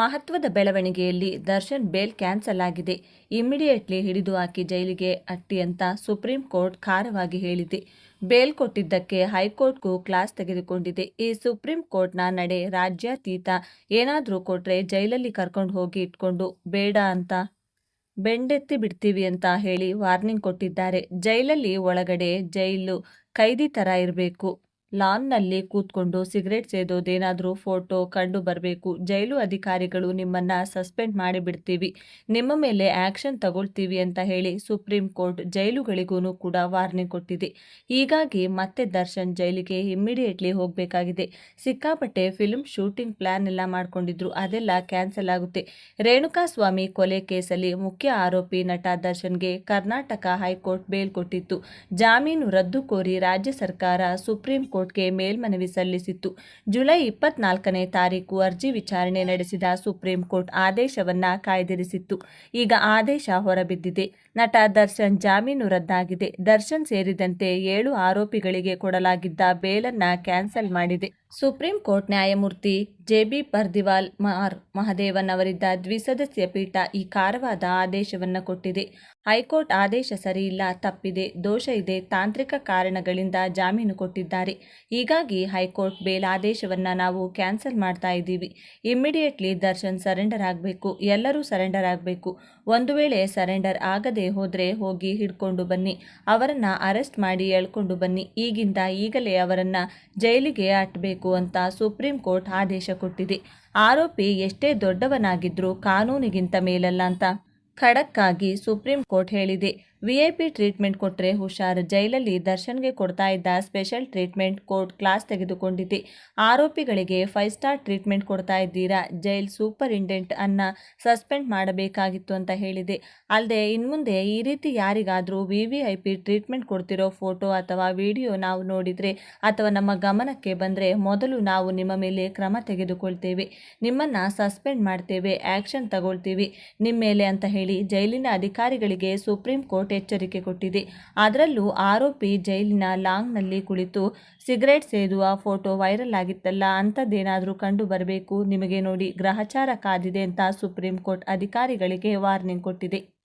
ಮಹತ್ವದ ಬೆಳವಣಿಗೆಯಲ್ಲಿ Darshan bail cancel ಆಗಿದೆ. ಇಮ್ಮಿಡಿಯೇಟ್ಲಿ ಹಿಡಿದು ಹಾಕಿ ಜೈಲಿಗೆ ಅಟ್ಟಿ ಅಂತ ಸುಪ್ರೀಂ ಕೋರ್ಟ್ ಖಾರವಾಗಿ ಹೇಳಿದೆ. ಬೇಲ್ ಕೊಟ್ಟಿದ್ದಕ್ಕೆ ಹೈಕೋರ್ಟ್ಗೂ ಕ್ಲಾಸ್ ತೆಗೆದುಕೊಂಡಿದೆ. ಈ ಸುಪ್ರೀಂ ಕೋರ್ಟ್ನ ನಡೆ ರಾಜ್ಯಾತೀತ. ಏನಾದರೂ ಕೊಟ್ರೆ ಜೈಲಲ್ಲಿ ಕರ್ಕೊಂಡು ಹೋಗಿ ಇಟ್ಕೊಂಡು ಬೇಡ ಅಂತ ಬೆಂಡೆತ್ತಿ ಬಿಡ್ತೀವಿ ಅಂತ ಹೇಳಿ ವಾರ್ನಿಂಗ್ ಕೊಟ್ಟಿದ್ದಾರೆ. ಜೈಲಲ್ಲಿ ಒಳಗಡೆ ಜೈಲು ಕೈದಿ ಥರ ಇರಬೇಕು. ಲಾನ್ನಲ್ಲಿ ಕೂತ್ಕೊಂಡು ಸಿಗರೇಟ್ ಸೇದೋದೇನಾದರೂ ಫೋಟೋ ಕಂಡು ಬರಬೇಕು. ಜೈಲು ಅಧಿಕಾರಿಗಳು ನಿಮ್ಮನ್ನು ಸಸ್ಪೆಂಡ್ ಮಾಡಿಬಿಡ್ತೀವಿ. ನಿಮ್ಮ ಮೇಲೆ ಆ್ಯಕ್ಷನ್ ತಗೊಳ್ತೀವಿ ಅಂತ ಹೇಳಿ ಸುಪ್ರೀಂ ಕೋರ್ಟ್ ಜೈಲುಗಳಿಗೂ ಕೂಡ ವಾರ್ನಿಂಗ್ ಕೊಟ್ಟಿದೆ. ಹೀಗಾಗಿ ಮತ್ತೆ ದರ್ಶನ್ ಜೈಲಿಗೆ ಇಮ್ಮಿಡಿಯೇಟ್ಲಿ ಹೋಗಬೇಕಾಗಿದೆ. ಸಿಕ್ಕಾಪಟ್ಟೆ ಫಿಲ್ಮ್ ಶೂಟಿಂಗ್ ಪ್ಲ್ಯಾನ್ ಎಲ್ಲ ಮಾಡ್ಕೊಂಡಿದ್ರು. ಅದೆಲ್ಲ ಕ್ಯಾನ್ಸಲ್ ಆಗುತ್ತೆ. ರೇಣುಕಾಸ್ವಾಮಿ ಕೊಲೆ ಕೇಸಲ್ಲಿ ಮುಖ್ಯ ಆರೋಪಿ ನಟ ದರ್ಶನ್ಗೆ ಕರ್ನಾಟಕ ಹೈಕೋರ್ಟ್ ಬೇಲ್ ಕೊಟ್ಟಿತ್ತು. ಜಾಮೀನು ರದ್ದು ಕೋರಿ ರಾಜ್ಯ ಸರ್ಕಾರ ಸುಪ್ರೀಂ ಕೋರ್ಟ್ಗೆ ಮೇಲ್ಮನವಿ ಸಲ್ಲಿಸಿತ್ತು. ಜುಲೈ ಇಪ್ಪತ್ನಾಲ್ಕನೇ ತಾರೀಕು ಅರ್ಜಿ ವಿಚಾರಣೆ ನಡೆಸಿದ ಸುಪ್ರೀಂ ಕೋರ್ಟ್ ಆದೇಶವನ್ನ ಕಾಯ್ದಿರಿಸಿತ್ತು. ಈಗ ಆದೇಶ ಹೊರಬಿದ್ದಿದೆ. ನಟ ದರ್ಶನ್ ಜಾಮೀನು ರದ್ದಾಗಿದೆ. ದರ್ಶನ್ ಸೇರಿದಂತೆ ಏಳು ಆರೋಪಿಗಳಿಗೆ ಕೊಡಲಾಗಿದ್ದ ಬೇಲನ್ನ ಕ್ಯಾನ್ಸಲ್ ಮಾಡಿದೆ. ಸುಪ್ರೀಂ ಕೋರ್ಟ್ ನ್ಯಾಯಮೂರ್ತಿ ಜೆ ಬಿ ಪರ್ದಿವಾಲ್ ಮಾರ್ ಮಹದೇವನ್ ಅವರಿದ್ದ ದ್ವಿಸದಸ್ಯ ಪೀಠ ಈ ಕಾರವಾದ ಆದೇಶವನ್ನು ಕೊಟ್ಟಿದೆ. ಹೈಕೋರ್ಟ್ ಆದೇಶ ಸರಿಯಿಲ್ಲ, ತಪ್ಪಿದೆ, ದೋಷ ಇದೆ, ತಾಂತ್ರಿಕ ಕಾರಣಗಳಿಂದ ಜಾಮೀನು ಕೊಟ್ಟಿದ್ದಾರೆ. ಹೀಗಾಗಿ ಹೈಕೋರ್ಟ್ ಬೇಲ್ ಆದೇಶವನ್ನು ನಾವು ಕ್ಯಾನ್ಸಲ್ ಮಾಡ್ತಾ ಇದ್ದೀವಿ. ಇಮ್ಮಿಡಿಯೇಟ್ಲಿ ದರ್ಶನ್ ಸರೆಂಡರ್ ಆಗಬೇಕು. ಎಲ್ಲರೂ ಸರೆಂಡರ್ ಆಗಬೇಕು. ಒಂದು ವೇಳೆ ಸರೆಂಡರ್ ಆಗದೆ ಹೋದರೆ ಹೋಗಿ ಹಿಡ್ಕೊಂಡು ಬನ್ನಿ. ಅವರನ್ನು ಅರೆಸ್ಟ್ ಮಾಡಿ ಎಳ್ಕೊಂಡು ಬನ್ನಿ. ಈಗಿಂದ ಈಗಲೇ ಅವರನ್ನು ಜೈಲಿಗೆ ಅಟ್ಟಬೇಕು ಅಂತ ಸುಪ್ರೀಂ ಕೋರ್ಟ್ ಆದೇಶ ಕೊಟ್ಟಿದೆ. ಆರೋಪಿ ಎಷ್ಟೇ ದೊಡ್ಡವನಾಗಿದ್ರೂ ಕಾನೂನಿಗಿಂತ ಮೇಲಲ್ಲ ಅಂತ ಖಡಕ್ಕಾಗಿ ಸುಪ್ರೀಂ ಕೋರ್ಟ್ ಹೇಳಿದೆ. ವಿಐಪಿ ಟ್ರೀಟ್ಮೆಂಟ್ ಕೊಟ್ಟರೆ ಹುಷಾರ್. ಜೈಲಲ್ಲಿ ದರ್ಶನ್ಗೆ ಕೊಡ್ತಾ ಇದ್ದ ಸ್ಪೆಷಲ್ ಟ್ರೀಟ್ಮೆಂಟ್ ಕೋರ್ಟ್ ಕ್ಲಾಸ್ ತೆಗೆದುಕೊಂಡಿದೆ. ಆರೋಪಿಗಳಿಗೆ ಫೈವ್ ಸ್ಟಾರ್ ಟ್ರೀಟ್ಮೆಂಟ್ ಕೊಡ್ತಾ ಇದ್ದೀರಾ? ಜೈಲ್ ಸೂಪರಿಂಟೆಂಟ್ ಅನ್ನ ಸಸ್ಪೆಂಡ್ ಮಾಡಬೇಕಾಗಿತ್ತು ಅಂತ ಹೇಳಿದೆ. ಅಲ್ಲದೆ ಇನ್ಮುಂದೆ ಈ ರೀತಿ ಯಾರಿಗಾದರೂ V V I P treatment ಕೊಡ್ತಿರೋ ಫೋಟೋ ಅಥವಾ ವಿಡಿಯೋ ನಾವು ನೋಡಿದರೆ ಅಥವಾ ನಮ್ಮ ಗಮನಕ್ಕೆ ಬಂದರೆ ಮೊದಲು ನಾವು ನಿಮ್ಮ ಮೇಲೆ ಕ್ರಮ ತೆಗೆದುಕೊಳ್ತೇವೆ. ನಿಮ್ಮನ್ನು ಸಸ್ಪೆಂಡ್ ಮಾಡ್ತೇವೆ ಆ್ಯಕ್ಷನ್ ತಗೊಳ್ತೀವಿ. ನಿಮ್ಮ ಮೇಲೆ ಅಂತ ಹೇಳಿ ಜೈಲಿನ ಅಧಿಕಾರಿಗಳಿಗೆ ಸುಪ್ರೀಂ ಕೋರ್ಟ್ ಎಚ್ಚರಿಕೆ ಕೊಟ್ಟಿದೆ. ಅದರಲ್ಲೂ ಆರೋಪಿ ಜೈಲಿನ ಲಾಂಗ್ನಲ್ಲಿ ಕುಳಿತು ಸಿಗರೇಟ್ ಸೇದುವ ಫೋಟೋ ವೈರಲ್ ಆಗಿತ್ತಲ್ಲ, ಅಂಥದ್ದೇನಾದರೂ ಕಂಡು ಬರಬೇಕು? ನಿಮಗೆ ನೋಡಿ ಗ್ರಹಚಾರ ಕಾದಿದೆ ಅಂತ ಸುಪ್ರೀಂ ಕೋರ್ಟ್ ಅಧಿಕಾರಿಗಳಿಗೆ ವಾರ್ನಿಂಗ್ ಕೊಟ್ಟಿದೆ.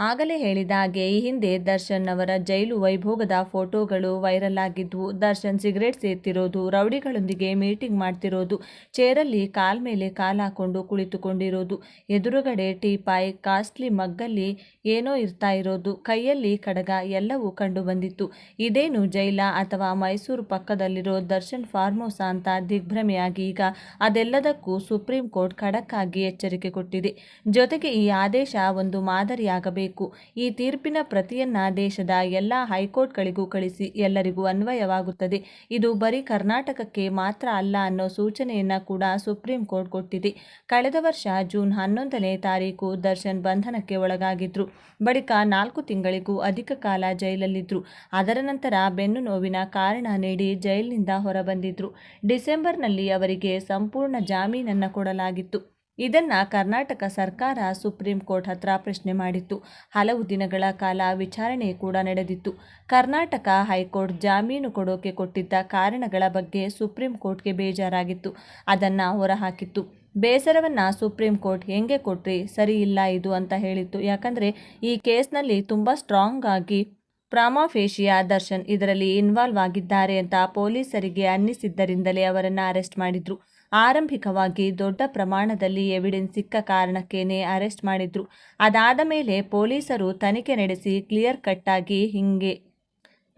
ಆಗಲೇ ಹೇಳಿದ ಹಾಗೆ ಈ ಹಿಂದೆ ದರ್ಶನ್ ಅವರ ಜೈಲು ವೈಭೋಗದ ಫೋಟೋಗಳು ವೈರಲ್ ಆಗಿದ್ವು. ದರ್ಶನ್ ಸಿಗರೇಟ್ ಸೇರ್ತಿರೋದು ರೌಡಿಗಳೊಂದಿಗೆ ಮೀಟಿಂಗ್ ಮಾಡ್ತಿರೋದು, ಚೇರಲ್ಲಿ ಕಾಲ್ ಮೇಲೆ ಕಾಲ್ ಹಾಕೊಂಡು ಕುಳಿತುಕೊಂಡಿರೋದು, ಎದುರುಗಡೆ ಟೀಪಾಯ್ ಕಾಸ್ಟ್ಲಿ ಮಗ್ಗಲ್ಲಿ ಏನೋ ಇರ್ತಾ ಇರೋದು, ಕೈಯಲ್ಲಿ ಕಡಗ ಎಲ್ಲವೂ ಕಂಡು ಬಂದಿತ್ತು. ಇದೇನು ಜೈಲ ಅಥವಾ ಮೈಸೂರು ಪಕ್ಕದಲ್ಲಿರೋ ದರ್ಶನ್ ಫಾರ್ಮೋಸ ಅಂತ ದಿಗ್ಭ್ರಮೆಯಾಗಿ ಈಗ ಅದೆಲ್ಲದಕ್ಕೂ ಸುಪ್ರೀಂ ಕೋರ್ಟ್ ಖಡಕ್ಕಾಗಿ ಎಚ್ಚರಿಕೆ ಕೊಟ್ಟಿದೆ. ಜೊತೆಗೆ ಈ ಆದೇಶ ಒಂದು ಮಾದರಿಯಾಗಬೇಕು ಈ ತೀರ್ಪಿನ ಪ್ರತಿಯನ್ನ ದೇಶದ ಎಲ್ಲ ಹೈಕೋರ್ಟ್ಗಳಿಗೂ ಕಳಿಸಿ ಎಲ್ಲರಿಗೂ ಅನ್ವಯವಾಗುತ್ತದೆ. ಇದು ಬರೀ ಕರ್ನಾಟಕಕ್ಕೆ ಮಾತ್ರ ಅಲ್ಲ ಅನ್ನೋ ಸೂಚನೆಯನ್ನ ಕೂಡ ಸುಪ್ರೀಂ ಕೋರ್ಟ್ ಕೊಟ್ಟಿದೆ. ಕಳೆದ ವರ್ಷ ಜೂನ್ ಹನ್ನೊಂದನೇ ತಾರೀಕು ದರ್ಶನ್ ಬಂಧನಕ್ಕೆ ಒಳಗಾಗಿದ್ರು. ಬಳಿಕ ನಾಲ್ಕು ತಿಂಗಳಿಗೂ ಅಧಿಕ ಕಾಲ ಜೈಲಲ್ಲಿದ್ರು. ಅದರ ನಂತರ ಬೆನ್ನು ನೋವಿನ ಕಾರಣ ನೀಡಿ ಜೈಲಿನಿಂದ ಹೊರಬಂದಿದ್ರು. ಡಿಸೆಂಬರ್ನಲ್ಲಿ ಅವರಿಗೆ ಸಂಪೂರ್ಣ ಜಾಮೀನನ್ನು ಕೊಡಲಾಗಿತ್ತು. ಇದನ್ನ ಕರ್ನಾಟಕ ಸರ್ಕಾರ ಸುಪ್ರೀಂ ಕೋರ್ಟ್ ಹತ್ರ ಪ್ರಶ್ನೆ ಮಾಡಿತ್ತು. ಹಲವು ದಿನಗಳ ಕಾಲ ವಿಚಾರಣೆ ಕೂಡ ನಡೆದಿತ್ತು. ಕರ್ನಾಟಕ ಹೈಕೋರ್ಟ್ ಜಾಮೀನು ಕೊಡೋಕೆ ಕೊಟ್ಟಿದ್ದ ಕಾರಣಗಳ ಬಗ್ಗೆ ಸುಪ್ರೀಂ ಕೋರ್ಟ್ಗೆ ಬೇಜಾರಾಗಿತ್ತು. ಅದನ್ನು ಹೊರಹಾಕಿತ್ತು. ಬೇಸರವನ್ನು ಸುಪ್ರೀಂ ಕೋರ್ಟ್ ಹೆಂಗೆ ಕೊಟ್ರಿ, ಸರಿ ಇಲ್ಲ ಇದು ಅಂತ ಹೇಳಿತ್ತು. ಯಾಕಂದರೆ ಈ ಕೇಸ್ನಲ್ಲಿ ತುಂಬ ಸ್ಟ್ರಾಂಗ್ ಆಗಿ ಪ್ರಾಮಾಫೇಶಿಯಾ ದರ್ಶನ್ ಇದರಲ್ಲಿ ಇನ್ವಾಲ್ವ್ ಆಗಿದ್ದಾರೆ ಅಂತ ಪೊಲೀಸರಿಗೆ ಅನ್ನಿಸಿದ್ದರಿಂದಲೇ ಅವರನ್ನು ಅರೆಸ್ಟ್ ಮಾಡಿದ್ರು. ಆರಂಭಿಕವಾಗಿ ದೊಡ್ಡ ಪ್ರಮಾಣದಲ್ಲಿ ಎವಿಡೆನ್ಸ್ ಸಿಕ್ಕ ಕಾರಣಕ್ಕೇನೆ ಅರೆಸ್ಟ್ ಮಾಡಿದ್ರು. ಅದಾದ ಮೇಲೆ ಪೊಲೀಸರು ತನಿಖೆ ನಡೆಸಿ ಕ್ಲಿಯರ್ ಕಟ್ ಆಗಿ ಹಿಂಗೆ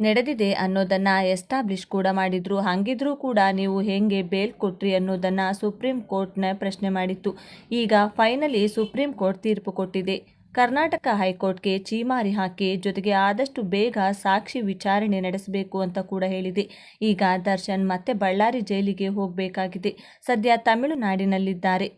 ನಡೆದಿದೆ ಅನ್ನೋದನ್ನ ಎಸ್ಟಾಬ್ಲಿಷ್ ಕೂಡ ಮಾಡಿದ್ರು. ಹಂಗಿದ್ರೂ ಕೂಡ ನೀವು ಹೆಂಗೆ ಬೇಲ್ ಕೊಟ್ರಿ ಅನ್ನೋದನ್ನ ಸುಪ್ರೀಂ ಕೋರ್ಟ್ನ ಪ್ರಶ್ನೆ ಮಾಡಿತ್ತು. ಈಗ ಫೈನಲಿ ಸುಪ್ರೀಂ ಕೋರ್ಟ್ ತೀರ್ಪು ಕೊಟ್ಟಿದೆ. ಕರ್ನಾಟಕ ಹೈಕೋರ್ಟ್ಗೆ ಚೀಮಾರಿ ಹಾಕಿ ಜೊತೆಗೆ ಆದಷ್ಟು ಬೇಗ ಸಾಕ್ಷಿ ವಿಚಾರಣೆ ನಡೆಸಬೇಕು ಅಂತ ಕೂಡ ಹೇಳಿದೆ. ಈಗ ದರ್ಶನ್ ಮತ್ತೆ ಬಳ್ಳಾರಿ ಜೈಲಿಗೆ ಹೋಗಬೇಕಾಗಿದೆ. ಸದ್ಯ ತಮಿಳುನಾಡಿನಲ್ಲಿದ್ದಾರೆ.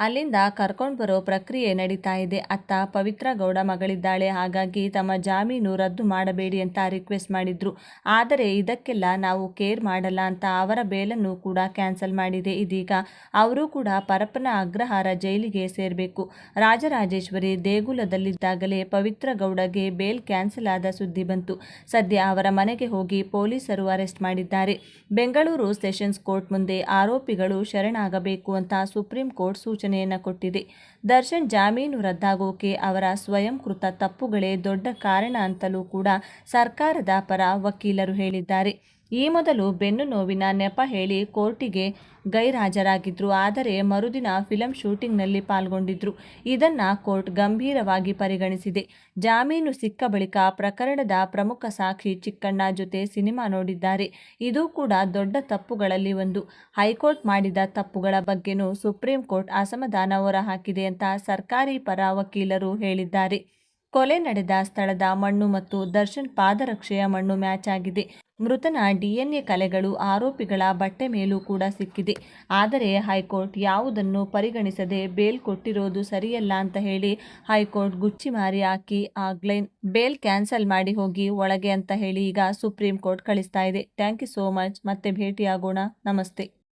ಅಲ್ಲಿಂದ ಕರ್ಕೊಂಡು ಬರೋ ಪ್ರಕ್ರಿಯೆ ನಡೀತಾ ಇದೆ. ಅತ್ತ ಪವಿತ್ರ ಗೌಡ ಮಗಳಿದ್ದಾಳೆ. ಹಾಗಾಗಿ ತಮ್ಮ ಜಾಮೀನು ರದ್ದು ಮಾಡಬೇಡಿ ಅಂತ ರಿಕ್ವೆಸ್ಟ್ ಮಾಡಿದ್ರು. ಆದರೆ ಇದಕ್ಕೆಲ್ಲ ನಾವು ಕೇರ್ ಮಾಡಲ್ಲ ಅಂತ ಅವರ ಬೇಲನ್ನು ಕೂಡ ಕ್ಯಾನ್ಸಲ್ ಮಾಡಿದೆ. ಇದೀಗ ಅವರು ಕೂಡ ಪರಪ್ಪನ ಅಗ್ರಹಾರ ಜೈಲಿಗೆ ಸೇರಬೇಕು. ರಾಜರಾಜೇಶ್ವರಿ ದೇಗುಲದಲ್ಲಿದ್ದಾಗಲೇ ಪವಿತ್ರ ಗೌಡಗೆ ಬೇಲ್ ಕ್ಯಾನ್ಸಲ್ ಆದ ಸುದ್ದಿ ಬಂತು. ಸದ್ಯ ಅವರ ಮನೆಗೆ ಹೋಗಿ ಪೊಲೀಸರು ಅರೆಸ್ಟ್ ಮಾಡಿದ್ದಾರೆ. ಬೆಂಗಳೂರು ಸೆಷನ್ಸ್ ಕೋರ್ಟ್ ಮುಂದೆ ಆರೋಪಿಗಳು ಶರಣಾಗಬೇಕು ಅಂತ ಸುಪ್ರೀಂ ಕೋರ್ಟ್ ಸೂಚನೆ ಸೂಚನೆಯನ್ನು ಕೊಟ್ಟಿದೆ. ದರ್ಶನ್ ಜಾಮೀನು ರದ್ದಾಗೋಕೆ ಅವರ ಸ್ವಯಂಕೃತ ತಪ್ಪುಗಳೇ ದೊಡ್ಡ ಕಾರಣ ಅಂತಲೂ ಕೂಡ ಸರ್ಕಾರದ ಪರ ವಕೀಲರು ಹೇಳಿದ್ದಾರೆ. ಈ ಮೊದಲು ಬೆನ್ನು ನೋವಿನ ನೆಪ ಹೇಳಿ ಕೋರ್ಟಿಗೆ ಗೈರಾಜರಾಗಿದ್ರು. ಆದರೆ ಮರುದಿನ ಫಿಲಂ ಶೂಟಿಂಗ್ನಲ್ಲಿ ಪಾಲ್ಗೊಂಡಿದ್ರು. ಇದನ್ನ ಕೋರ್ಟ್ ಗಂಭೀರವಾಗಿ ಪರಿಗಣಿಸಿದೆ. ಜಾಮೀನು ಸಿಕ್ಕ ಬಳಿಕ ಪ್ರಕರಣದ ಪ್ರಮುಖ ಸಾಕ್ಷಿ ಚಿಕ್ಕಣ್ಣ ಜೊತೆ ಸಿನಿಮಾ ನೋಡಿದ್ದಾರೆ. ಇದು ಕೂಡ ದೊಡ್ಡ ತಪ್ಪುಗಳಲ್ಲಿ ಒಂದು. ಹೈಕೋರ್ಟ್ ಮಾಡಿದ ತಪ್ಪುಗಳ ಬಗ್ಗೆನೂ ಸುಪ್ರೀಂ ಕೋರ್ಟ್ ಅಸಮಾಧಾನ ಹೊರಹಾಕಿದೆ ಅಂತ ಸರ್ಕಾರಿ ಪರ ವಕೀಲರು ಹೇಳಿದ್ದಾರೆ. ಕೊಲೆ ನಡೆದ ಸ್ಥಳದ ಮಣ್ಣು ಮತ್ತು ದರ್ಶನ್ ಪಾದರಕ್ಷೆಯ ಮಣ್ಣು ಮ್ಯಾಚ್ ಆಗಿದೆ. ಮೃತನ ಡಿಎನ್ಎ ಕಲೆಗಳು ಆರೋಪಿಗಳ ಬಟ್ಟೆ ಮೇಲೂ ಕೂಡ ಸಿಕ್ಕಿದೆ. ಆದರೆ ಹೈಕೋರ್ಟ್ ಯಾವುದನ್ನು ಪರಿಗಣಿಸದೆ ಬೇಲ್ ಕೊಟ್ಟಿರೋದು ಸರಿಯಲ್ಲ ಅಂತ ಹೇಳಿ ಹೈಕೋರ್ಟ್ ಗುಚ್ಚಿ ಮಾರಿ ಹಾಕಿ ಆಗ್ಲೈನ್ ಬೇಲ್ ಕ್ಯಾನ್ಸಲ್ ಮಾಡಿ ಹೋಗಿ ಒಳಗೆ ಅಂತ ಹೇಳಿ ಈಗ ಸುಪ್ರೀಂ ಕೋರ್ಟ್ ಕಳಿಸ್ತಾ ಇದೆ. Thank you so much. ಮತ್ತೆ ಭೇಟಿಯಾಗೋಣ. ನಮಸ್ತೆ.